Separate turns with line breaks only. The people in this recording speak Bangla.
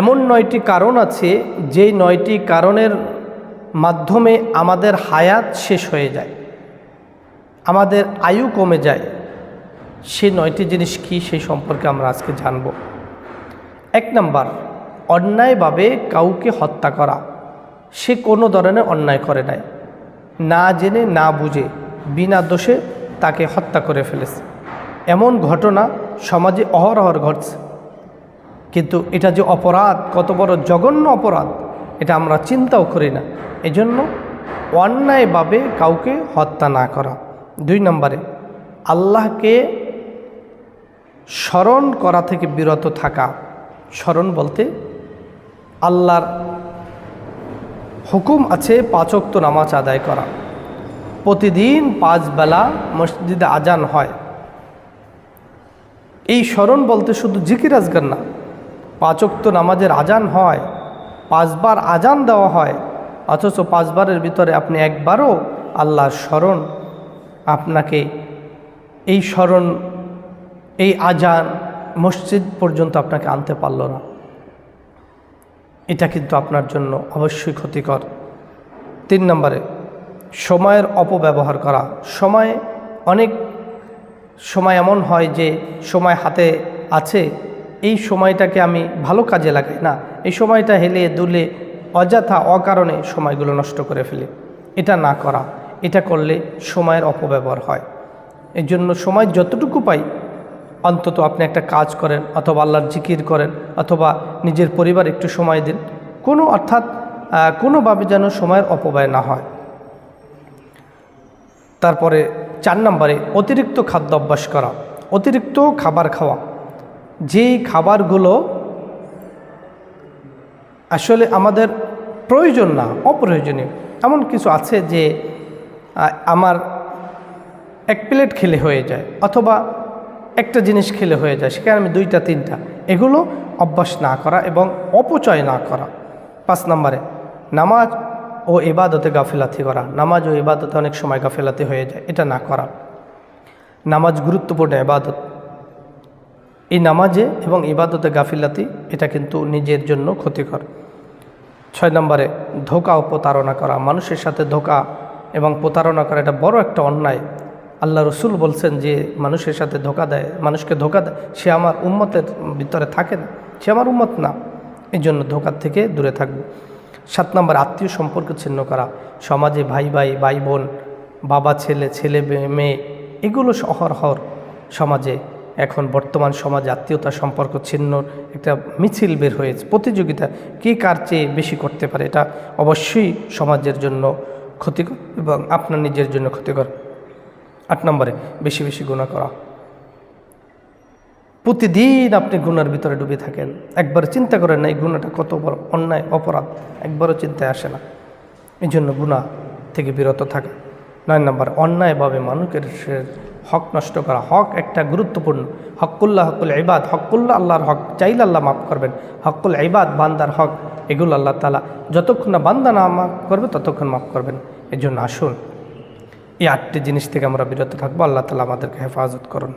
এমন নয়টি কারণ আছে, যেই নয়টি কারণের মাধ্যমে আমাদের হায়াত শেষ হয়ে যায়, আমাদের আয়ু কমে যায়। সে নয়টি জিনিস কি সেই সম্পর্কে আমরা আজকে জানব। এক নাম্বার, অন্যায়ভাবে কাউকে হত্যা করা। সে কোনো ধরনের অন্যায় করে নাই। না জেনে, না বুঝে, বিনা দোষে তাকে হত্যা করে ফেলেছে। এমন ঘটনা সমাজে অহরহর ঘটছে। কিন্তু এটা যে অপরাধ, কত বড় জঘন্য অপরাধ, এটা আমরা চিন্তাও করি না। এজন্য অন্যায়ভাবে কাউকে হত্যা না করা। দুই নম্বরে, আল্লাহকে স্মরণ করা থেকে বিরত থাকা। স্মরণ বলতে আল্লাহর হুকুম আছে পাচক্ত নামাজ আদায় করা। প্রতিদিন পাঁচ বেলা মসজিদে আজান হয়। এই স্মরণ বলতে শুধু জিকির আজগার না পাচক্ত নামাজের আজান হয়, পাঁচবার আজান দেওয়া হয়, অথচ পাঁচবারের ভিতরে আপনি একবারও আল্লাহর স্মরণ, আপনাকে এই স্মরণ, এই আজান মসজিদ পর্যন্ত আপনাকে আনতে পারল না। এটা কিন্তু আপনার জন্য অবশ্যই ক্ষতিকর। তিন নম্বরে, সময়ের অপব্যবহার করা। সময় অনেক, সময় এমন হয় যে সময় হাতে আছে এই সময়টাকে আমি ভালো কাজে লাগাই। না, এই সময়টা হেলে দুলে অযথা অকারণে সময়গুলো নষ্ট করে ফেলি। এটা না করা, এটা করলে সময়ের অপব্যবহার হয়। এই জন্য সময় যতটুকু পাই, অন্তত আপনি একটা কাজ করেন অথবা আল্লাহর জিকির করেন অথবা নিজের পরিবার একটু সময় দিন। কোনো অর্থাৎ কোনোভাবে যেন সময়ের অপব্যয় না হয়। তারপরে চার নম্বরে অতিরিক্ত খাদ্য অভ্যাস করা, অতিরিক্ত খাবার খাওয়া। যেই খাবারগুলো আসলে আমাদের প্রয়োজন না, অপ্রয়োজনীয়। এমন কিছু আছে যে আমার এক প্লেট খেলে হয়ে যায়, অথবা একটা জিনিস খেলে হয়ে যায়, সেখানে আমি দুইটা, তিনটা। এগুলো অভ্যাস না করা এবং অপচয় না করা। পাঁচ নম্বরে, নামাজ ও ইবাদতে গাফিলাতি করা। নামাজ ও ইবাদতে অনেক সময় গাফিলাতি হয়ে যায়, এটা না করা। নামাজ গুরুত্বপূর্ণ ইবাদত। এই নামাজে এবং ইবাদতে গাফিলাতি, এটা কিন্তু নিজের জন্য ক্ষতিকর। ছয় নম্বরে, ধোকা ও প্রতারণা করা, মানুষের সাথে ধোকা এবং প্রতারণা করা, এটা বড় একটা অন্যায়। আল্লাহ রসুল বলছেন যে, মানুষের সাথে ধোকা দেয়, মানুষকে ধোকা দেয়, সে আমার উম্মতের ভিতরে থাকে না, সে আমার উম্মত না। এই জন্য ধোকার থেকে দূরে থাকবে। সাত নম্বর, আত্মীয় সম্পর্ক ছিন্ন করা, সমাজে ভাই ভাই ভাই বোন, বাবা, ছেলে ছেলে, মেয়ে- এগুলো অহরহর সমাজে এখন বর্তমান সমাজ আত্মীয়তা সম্পর্ক ছিন্ন, একটা মিছিল বের হয়েছে। প্রতিযোগিতা কে কার চেয়ে বেশি করতে পারে, এটা অবশ্যই সমাজের জন্য ক্ষতিকর এবং আপনার নিজের জন্য ক্ষতিকর। আট নম্বরে, বেশি বেশি গুণা করা। প্রতিদিন আপনি গুণার ভিতরে ডুবে থাকেন। একবার চিন্তা করেন না, এই গুণাটা কত বড় অন্যায়, অপরাধ। একবারও চিন্তায় আসে না। এই জন্য গুণা থেকে বিরত থাকা। নয় নম্বর, অন্যায়ভাবে মানুষের হক নষ্ট করা। হক একটা গুরুত্বপূর্ণ। হকুল্লাহ হকুল ইবাদ। হকুল্লাহ আল্লাহর হক। চাইলে আল্লাহ মাফ করবেন। হকুল ইবাদ, বান্দার হক, এগুলো আল্লাহ তালা যতক্ষণ না বান্দা না মাফ করবে, ততক্ষণ মাফ করবেন। এর জন্য আসুন, এই আটটি জিনিস থেকে আমরা বিরত থাকব। আল্লাহ তালা আমাদেরকে হেফাজত করুন।